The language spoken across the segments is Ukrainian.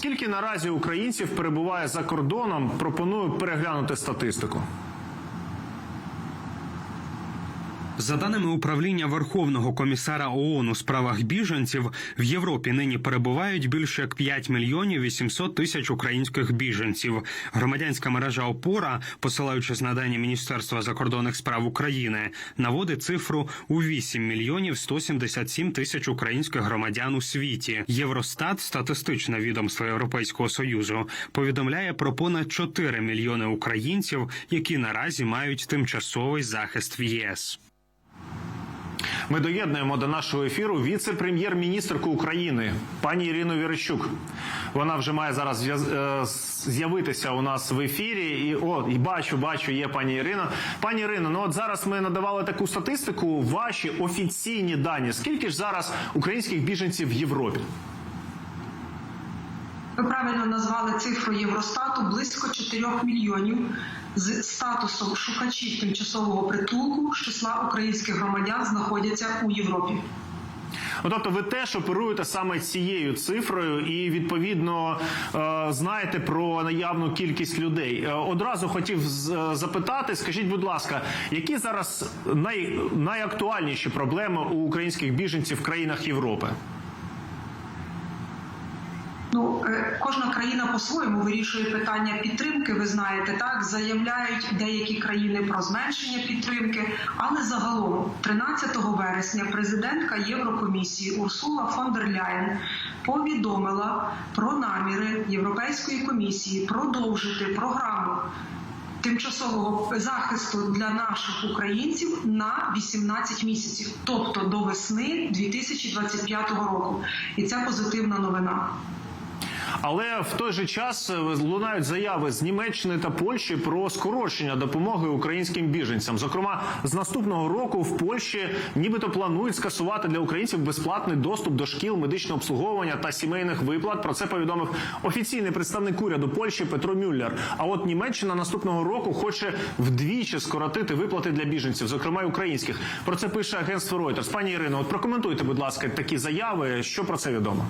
Скільки наразі українців перебуває за кордоном? Пропоную переглянути статистику. За даними управління Верховного комісара ООН у справах біженців, в Європі нині перебувають більше як 5 мільйонів 800 тисяч українських біженців. Громадянська мережа ОПОРА, посилаючись на дані Міністерства закордонних справ України, наводить цифру у 8 мільйонів 177 тисяч українських громадян у світі. Євростат, статистичне відомство Європейського союзу, повідомляє про понад 4 мільйони українців, які наразі мають тимчасовий захист в ЄС. Ми доєднуємо до нашого ефіру віце-прем'єр-міністрку України пані Ірину Вірищук. Вона вже має зараз е, з'явитися у нас в ефірі. І о, і бачу, бачу, є пані Ірина. Пані Ірино, ну от зараз ми надавали таку статистику. Ваші офіційні дані. Скільки ж зараз українських біженців в Європі? Ви правильно назвали цифру Євростату близько 4 мільйонів з статусом шукачів тимчасового притулку з числа українських громадян знаходяться у Європі. Ну, тобто, ви теж оперуєте саме цією цифрою, і відповідно е, знаєте про наявну кількість людей. Е, Одразу хотів е, запитати, скажіть, будь ласка, які зараз най, найактуальніші проблеми у українських біженців в країнах Європи? Ну, е, кожна країна по-своєму вирішує питання підтримки. Ви знаєте, так заявляють деякі країни про зменшення підтримки. Але загалом, 13 вересня, президентка Єврокомісії Урсула фон дер Ляєн повідомила про наміри Європейської комісії продовжити програму. Тимчасового захисту для наших українців на 18 місяців, тобто до весни 2025 року, і це позитивна новина. Але в той же час е, лунають заяви з Німеччини та Польщі про скорочення допомоги українським біженцям. Зокрема, з наступного року в Польщі нібито планують скасувати для українців безплатний доступ до шкіл, медичного обслуговування та сімейних виплат. Про це повідомив офіційний представник уряду Польщі Петро Мюллер. А от Німеччина наступного року хоче вдвічі скоротити виплати для біженців, зокрема українських. Про це пише агентство Reuters. Пані Ірино, от прокоментуйте, будь ласка, такі заяви. Що про це відомо?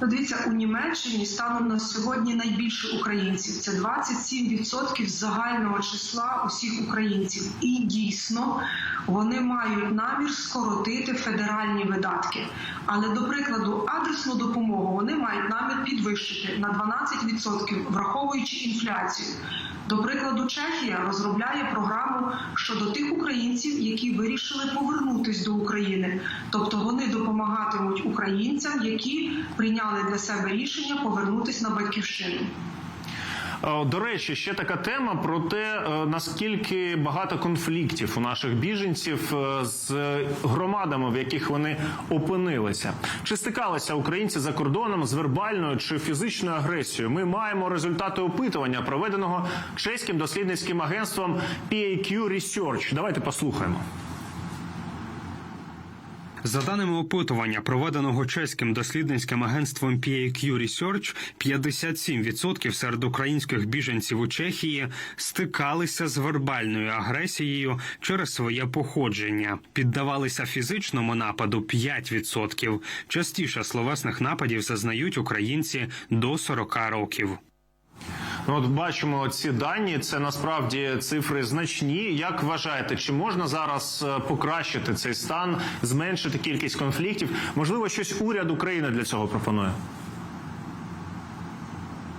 Дивіться, у Німеччині станом на сьогодні найбільше українців. Це 27% з загального числа усіх українців. І дійсно вони мають намір скоротити федеральні видатки. Але до прикладу, адресну допомогу вони мають намір підвищити на 12%, враховуючи інфляцію. До прикладу, Чехія розробляє програму щодо тих українців, які вирішили повернутись до України, тобто вони допомагатимуть українцям, які прийняли для себе рішення повернутись на батьківщину. Е, До речі, ще така тема про те, е, наскільки багато конфліктів у наших біженців е, з громадами, в яких вони опинилися. Чи стикалися українці за кордоном з вербальною чи фізичною агресією? Ми маємо результати опитування, проведеного чеським дослідницьким агентством PAQ Research. Давайте послухаємо. За даними опитування, проведеного чеським дослідницьким агентством PAQ Research, 57% серед українських біженців у Чехії стикалися з вербальною агресією через своє походження, піддавалися фізичному нападу 5%. Частіше словесних нападів зазнають українці до 40 років. От бачимо ці дані. Це насправді цифри значні. Як вважаєте, чи можна зараз е, покращити цей стан, зменшити кількість конфліктів? Можливо, щось уряд України для цього пропонує?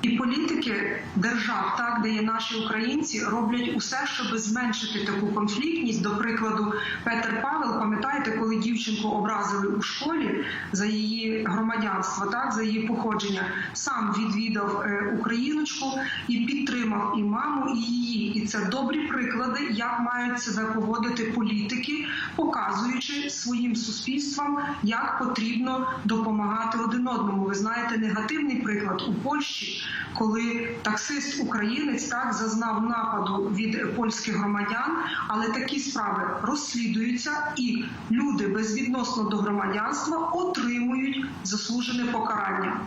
І політики держав, так де є наші українці, роблять усе, щоб зменшити таку конфліктність. До прикладу, Петер Павел, пам'ятаєте, коли дівчинку образили у школі за її громадянство, так за її походження, сам відвідав е, Україночку і підтримав і маму, і її. І це добрі приклади, як мають себе поводити політики, показуючи своїм суспільствам, як потрібно допомагати один одному. Ви знаєте, негативний приклад у Польщі, коли таксист українець так зазнав нападу від польських громадян, але такі справи розслідуються, і люди безвідносно до громадянства отримують заслужене покарання.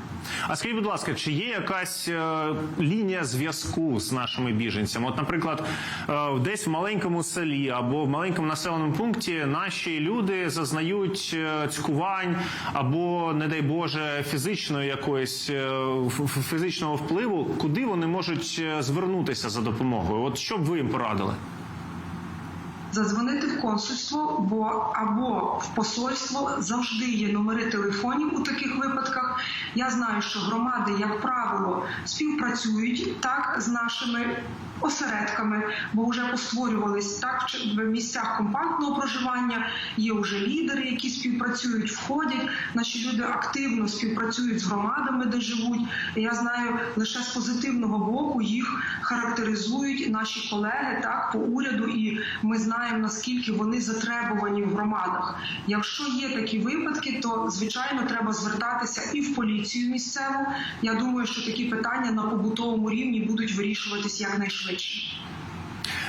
А скажіть, будь ласка, чи є якась е, лінія зв'язку з нашими біженцями? От, наприклад, е, десь в маленькому селі або в маленькому населеному пункті наші люди зазнають е, цькувань або, не дай Боже, фізичної якоїсь е, фізичного впливу. Куди вони можуть е, звернутися за допомогою? От що б ви їм порадили? Задзвонити в консульство, бо або в посольство завжди є номери телефонів у таких випадках. Я знаю, що громади, як правило, співпрацюють так з нашими осередками, бо вже постворювались так в місцях компактного проживання. Є вже лідери, які співпрацюють, входять. Наші люди активно співпрацюють з громадами, де живуть. Я знаю лише з позитивного боку їх характеризують наші колеги так по уряду, і ми знаємо наскільки вони затребувані в громадах. Якщо є такі випадки, то звичайно треба звертатися і в поліцію місцеву. Я думаю, що такі питання на побутовому рівні будуть вирішуватись якнайшвидше.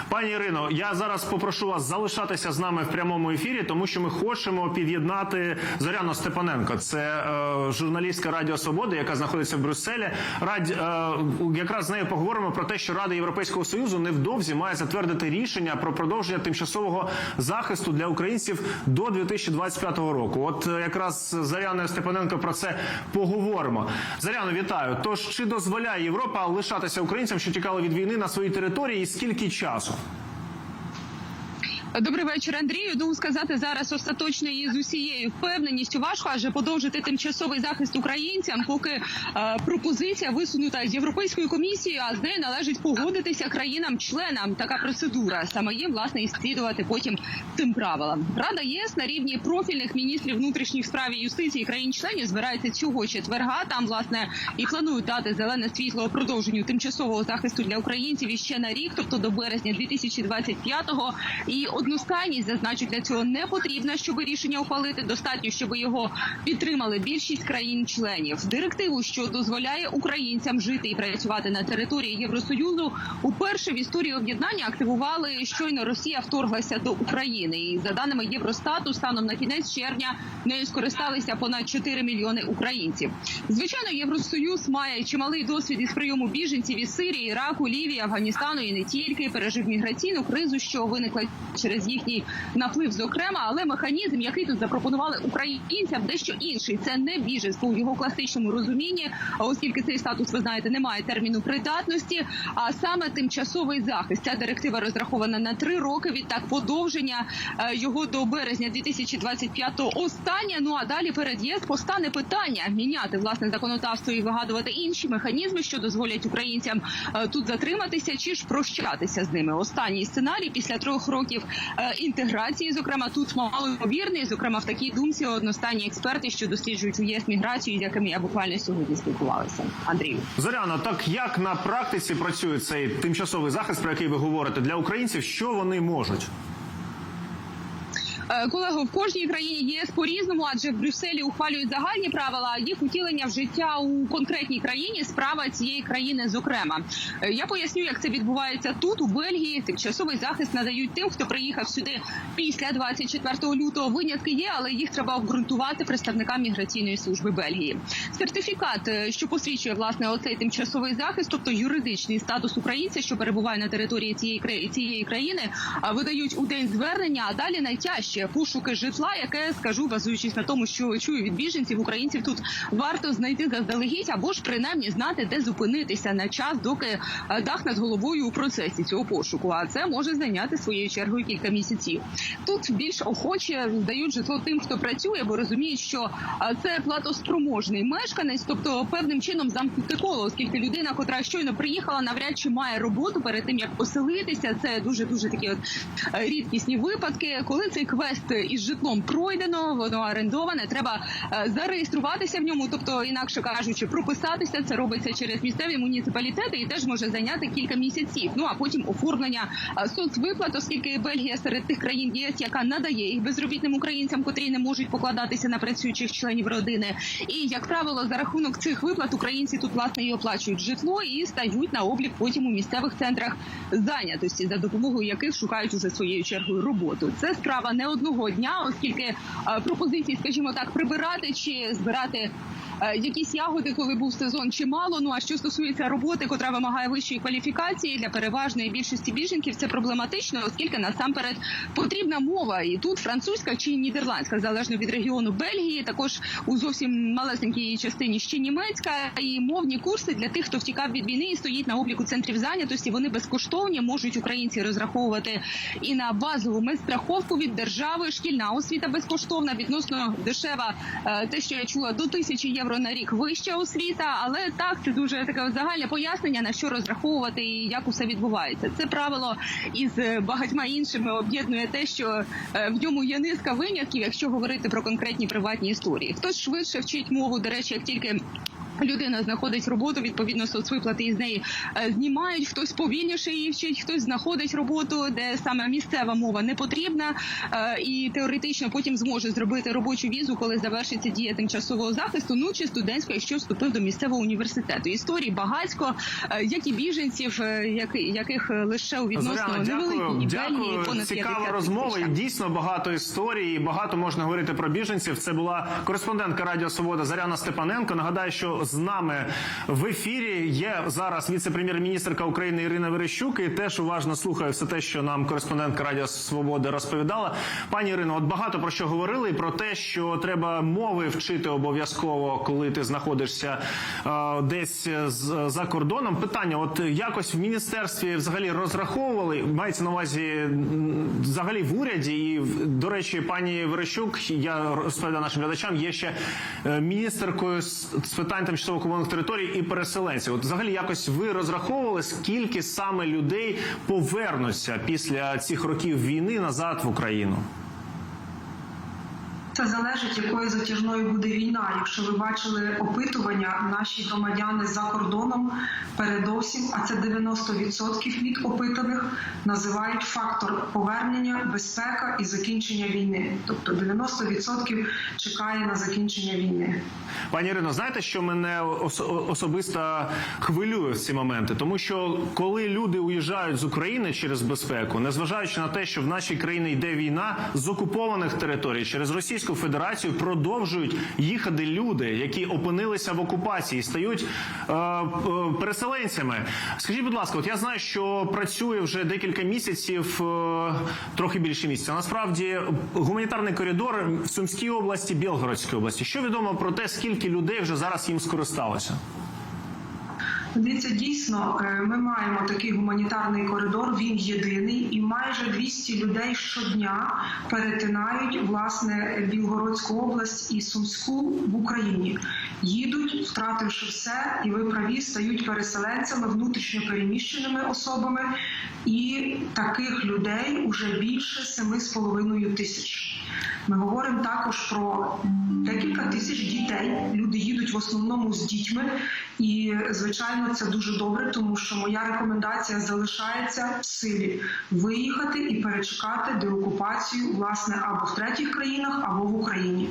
Пані Ірино, я зараз попрошу вас залишатися з нами в прямому ефірі, тому що ми хочемо під'єднати Зоряну Степаненко. Це е, журналістка Радіо Свободи, яка знаходиться в Брюсселі. Раді, е, якраз з нею поговоримо про те, що Рада Європейського союзу невдовзі має затвердити рішення про продовження тимчасового захисту для українців до 2025 року. От е, якраз з Заряною Степаненко про це поговоримо. Заряно, вітаю. Тож чи дозволяє Європа лишатися українцям, що тікали від війни на своїй території, і скільки часу? Добрий вечір, Андрію. Думаю сказати зараз остаточно і з усією впевненістю важко, адже подовжити тимчасовий захист українцям, поки е, пропозиція висунута з європейською комісією, а з нею належить погодитися країнам-членам. Така процедура саме їм власне і слідувати потім цим правилам. Рада ЄС на рівні профільних міністрів внутрішніх справ і юстиції країн-членів збирається цього четверга. Там власне і планують дати зелене світло продовженню тимчасового захисту для українців іще на рік, тобто до березня 2025-го. І одностайність зазначу для цього не потрібно, щоб рішення ухвалити. Достатньо, щоб його підтримали більшість країн-членів. Директиву, що дозволяє українцям жити і працювати на території Євросоюзу, уперше в історії об'єднання активували щойно Росія вторглася до України. І за даними Євростату, станом на кінець червня нею скористалися понад 4 мільйони українців. Звичайно, Євросоюз має чималий досвід із прийому біженців із Сирії, Іраку, Лівії, Афганістану і не тільки пережив міграційну кризу, що виникла через їхній наплив, зокрема, але механізм, який тут запропонували українцям, дещо інший. Це не біженство у його класичному розумінні, оскільки цей статус, ви знаєте, не має терміну придатності, а саме тимчасовий захист. Ця директива розрахована на три роки. Відтак подовження е, його до березня 2025-го останнє. Ну а далі перед ЄС постане питання міняти власне законодавство і вигадувати інші механізми, що дозволять українцям е, тут затриматися чи ж прощатися з ними. Останній сценарій після трьох років інтеграції, зокрема, тут мало ймовірний. Зокрема, в такій думці одностанні експерти, що досліджують ЄС міграцію, з якими я буквально сьогодні спілкувалася. Андрію. Зоряно, так як на практиці працює цей тимчасовий захист, про який ви говорите для українців, що вони можуть? Е, Колего, в кожній країні ЄС по-різному, адже в Брюсселі ухвалюють загальні правила, а їх утілення в життя у конкретній країні справа цієї країни. Зокрема, Е, я поясню, як це відбувається тут, у Бельгії. Тимчасовий захист надають тим, хто приїхав сюди після 24 лютого. Винятки є, але їх треба обґрунтувати представникам міграційної служби Бельгії. Сертифікат, е, що посвідчує власне оцей тимчасовий захист, тобто юридичний статус українця, що перебуває на території цієї цієї країни, видають у день звернення. А далі найтяжче пошуки житла, яке скажу, базуючись на тому, що чую від біженців, українців тут варто знайти заздалегідь або ж принаймні знати, де зупинитися на час, доки е, дах над головою у процесі цього пошуку. А це може зайняти своєю чергою кілька місяців. Тут більш охоче дають житло тим, хто працює, бо розуміють, що е, це платоспроможний мешканець, тобто певним чином замкнути коло, оскільки людина, котра щойно приїхала, навряд чи має роботу перед тим як поселитися. Це дуже дуже такі от е, рідкісні випадки, коли цей квест із житлом пройдено, воно орендоване. Треба е, зареєструватися в ньому, тобто, інакше кажучи, прописатися. Це робиться через місцеві муніципалітети і теж може зайняти кілька місяців. Ну а потім оформлення е, соцвиплат, оскільки Бельгія серед тих країн ЄС, яка надає їх безробітним українцям, котрі не можуть покладатися на працюючих членів родини. І як правило, за рахунок цих виплат українці тут власне і оплачують житло і стають на облік потім у місцевих центрах зайнятості, за допомогою яких шукають уже своєю чергою роботу. Це справа не одного дня, оскільки е, пропозиції, скажімо так, прибирати чи збирати якісь ягоди, коли був сезон, чимало. Ну а що стосується роботи, котра вимагає вищої кваліфікації для переважної більшості біженків, це проблематично, оскільки насамперед потрібна мова, і тут французька чи нідерландська, залежно від регіону Бельгії, також у зовсім малесенькій частині ще німецька і мовні курси для тих, хто втікав від війни і стоїть на обліку центрів зайнятості. Вони безкоштовні, можуть українці розраховувати і на базову медстраховку від держави. Шкільна освіта безкоштовна, відносно дешева. Е, Те, що я чула, до тисячі євро на рік вища освіта, але так це дуже таке загальне пояснення на що розраховувати і як усе відбувається. Це правило із е, багатьма іншими об'єднує те, що е, в ньому є низка винятків, якщо говорити про конкретні приватні історії. Хтось швидше вчить мову. До речі, як тільки Людина знаходить роботу, відповідно соцвиплати із неї е, знімають. Хтось повільніше її вчить, хтось знаходить роботу, де саме місцева мова не потрібна, е, і теоретично потім зможе зробити робочу візу, коли завершиться дія тимчасового захисту. Ну чи студентська, якщо вступив до місцевого університету. Історій багатько, е, як і біженців, яких лише у відносно невеликій дякую. понад Цікава розмова. І дійсно багато історій. і Багато можна говорити про біженців. Це була кореспондентка Радіо Свобода Заряна Степаненко. Нагадаю, що з нами в ефірі є зараз віце-прем'єр-міністрка України Ірина Верещук. І теж уважно слухаю все те, що нам кореспондентка Радіо Свобода розповідала. Пані Ірино, от багато про що говорили. і Про те, що треба мови вчити обов'язково, коли ти знаходишся е, десь з- за кордоном. Питання: от якось в міністерстві взагалі розраховували, мається на увазі взагалі в уряді. І до речі, пані Верещук, я розповідаю нашим глядачам, є ще е, міністеркою з, з питань тимчасово окупованих територій і переселенців. От взагалі якось ви розраховували, скільки саме людей повернуться після цих років війни назад в Україну? Це залежить, якою затяжною буде війна. Якщо ви бачили опитування, наші громадяни за кордоном передовсім, а це 90% від опитаних, називають фактор повернення, безпека і закінчення війни. Тобто 90% чекає на закінчення війни. Пані Ірино, знаєте, що мене ос- особисто хвилює в ці моменти? Тому що коли люди уїжджають з України через безпеку, незважаючи на те, що в нашій країні йде війна з окупованих територій через Російську Федерацію, продовжують їхати люди, які опинилися в окупації, стають е, е, переселенцями. Скажіть, будь ласка, от я знаю, що працює вже декілька місяців, е, трохи більше місяця. Насправді гуманітарний коридор в Сумській області, Білгородській області. Що відомо про те, скільки людей вже зараз їм скористалося? Дивіться, дійсно, е, ми маємо такий гуманітарний коридор. Він єдиний, і майже 200 людей щодня перетинають власне Білгородську область і Сумську в Україні. Їдуть, втративши все, і ви праві стають переселенцями, внутрішньо переміщеними особами. І таких людей уже більше 7,5 тисяч. Ми говоримо також про декілька тисяч дітей. Люди їдуть в основному з дітьми, і звичайно, це дуже добре, тому що моя рекомендація залишається в силі виїхати і перечекати деокупацію власне або в третіх країнах, або в Україні.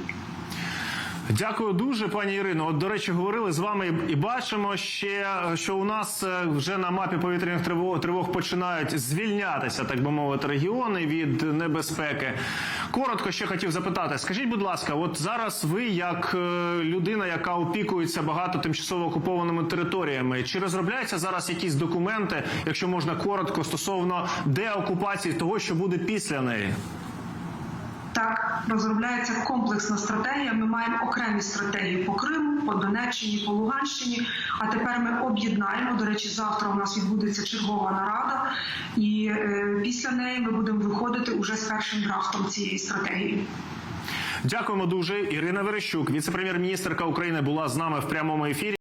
Дякую дуже, пані Ірино. От до речі, говорили з вами і бачимо ще, що у нас е, вже на мапі повітряних тривог, тривог починають звільнятися, так би мовити, регіони від небезпеки. Коротко ще хотів запитати. Скажіть, будь ласка, от зараз ви, як е, людина, яка опікується багато тимчасово окупованими територіями, чи розробляються зараз якісь документи, якщо можна коротко, стосовно деокупації того, що буде після неї? Так розробляється комплексна стратегія. Ми маємо окремі стратегії по Криму, по Донеччині, по Луганщині. А тепер ми об'єднаємо. До речі, завтра у нас відбудеться чергова нарада, і е, після неї ми будемо виходити уже з першим драфтом цієї стратегії. Дякуємо дуже. Ірина Верещук, віце-прем'єр-міністрка України, була з нами в прямому ефірі.